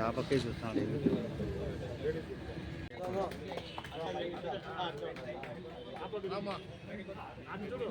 ఆ పక్కే చూస్తాను మీరు మీరు చూసుకుంటారా తీసుకో సుబ్బమ్మ కొంచెం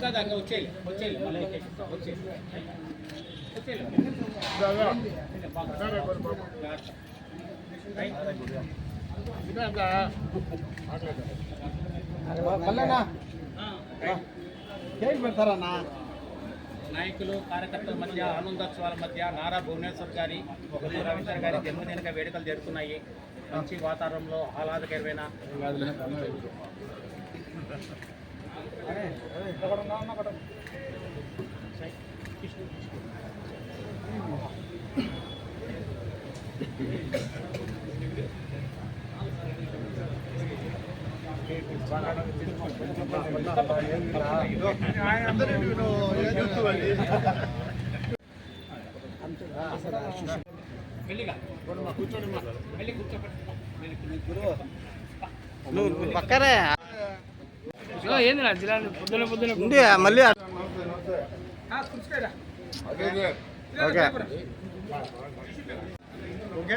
కాదా ఇంకా వచ్చేయాలి వచ్చేయాలి మళ్ళీ వచ్చేయాలి వచ్చేయాలి పెడతారన్నా? నాయకులు కార్యకర్తల మధ్య ఆనందోత్సవాల మధ్య నారా భువనేశ్వర్ గారి కొల్లు రవీంద్ర గారి జన్మదిన వేడుకలు జరుగుతున్నాయి. మంచి వాతావరణంలో ఆహ్లాదకరమైన పక్కరే ఏంది నా జిల్లా? పొద్దున పొద్దున మళ్ళీ ఓకే. ఓకే.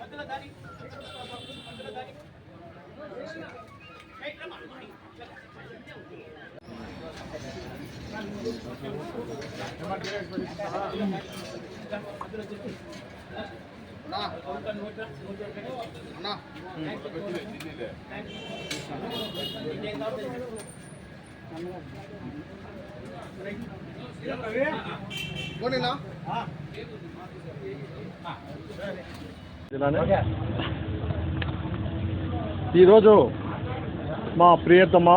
మధ్యలో దారి. మధ్యలో దారి. పోనీనా ఈరోజు మా ప్రియతమ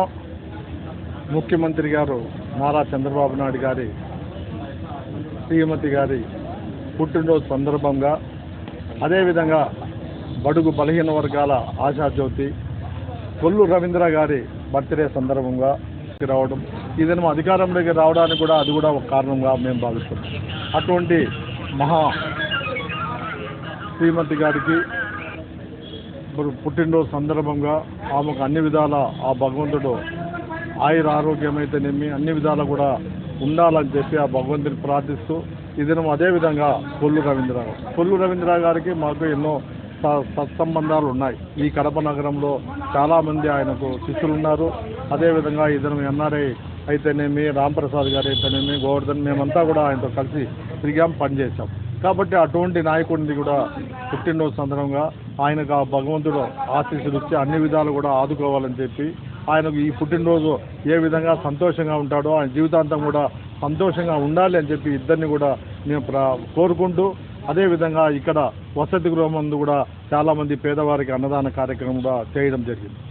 ముఖ్యమంత్రి గారు నారా చంద్రబాబు నాయుడు గారి శ్రీమతి గారి పుట్టినరోజు సందర్భంగా అదేవిధంగా బడుగు బలహీన వర్గాల ఆశాజ్యోతి కొల్లు రవీంద్ర గారి బర్త్డే సందర్భంగా రావడం ఈ మా అధికారంలోకి రావడానికి కూడా అది కూడా ఒక కారణంగా మేము భావిస్తున్నాం. అటువంటి మహా శ్రీమతి గారికి ఇప్పుడు పుట్టినరోజు సందర్భంగా ఆమెకు అన్ని విధాల ఆ భగవంతుడు ఆయుర ఆరోగ్యం అయితేనేమి అన్ని విధాలు కూడా ఉండాలని చెప్పి ఆ భగవంతుని ప్రార్థిస్తూ ఈ దినం అదేవిధంగా కొల్లు రవీంద్ర కొల్లు రవీంద్ర గారికి మాకు ఎన్నో సత్సంబంధాలు ఉన్నాయి. ఈ కడప నగరంలో చాలామంది ఆయనకు శిష్యులు ఉన్నారు. అదేవిధంగా ఈ దినం ఎన్ఆర్ఐ అయితేనేమి రాంప్రసాద్ గారు అయితేనేమి గోవర్ధన్ మేమంతా కూడా ఆయనతో కలిసి తిరిగాం పనిచేశాం. కాబట్టి అటువంటి నాయకుడిని కూడా పుట్టినరోజు సందర్భంగా ఆయనకు ఆ భగవంతుడు ఆశీస్సులు ఇచ్చి అన్ని విధాలు కూడా ఆదుకోవాలని చెప్పి ఆయనకు ఈ పుట్టినరోజు ఏ విధంగా సంతోషంగా ఉంటాడో ఆయన జీవితాంతం కూడా సంతోషంగా ఉండాలి అని చెప్పి ఇద్దరిని కూడా నేను కోరుకుంటూ అదేవిధంగా ఇక్కడ వసతి గృహం ముందు కూడా చాలామంది పేదవారికి అన్నదాన కార్యక్రమం కూడా చేయడం జరిగింది.